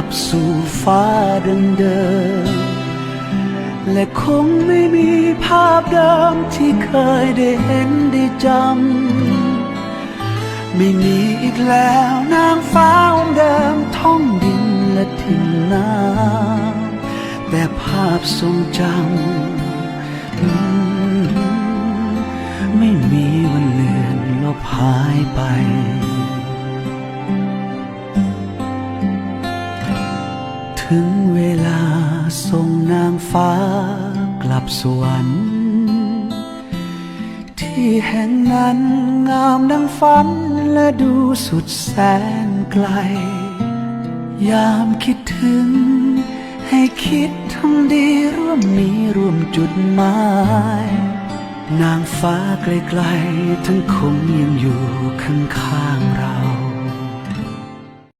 ลับสู่ฟ้าดังเดิม และคงไม่มีภาพเดิมที่เคยได้เห็นได้จำ ไม่มีอีกแล้วนางฟ้าองค์เดิมท่องดินและทิ้งน้ำแต่ภาพทรงจำไม่มีวันเลือนลบหายไป ถึงเวลาส่งนางฟ้ากลับสวรรค์ ที่แห่งนั้นงามดังฝันและดูสุดแสนไกล ยามคิดถึง ให้คิดทำดีร่วมมีร่วมจุดหมาย นางฟ้าไกลๆทั้งคงยังอยู่ข้างๆเรา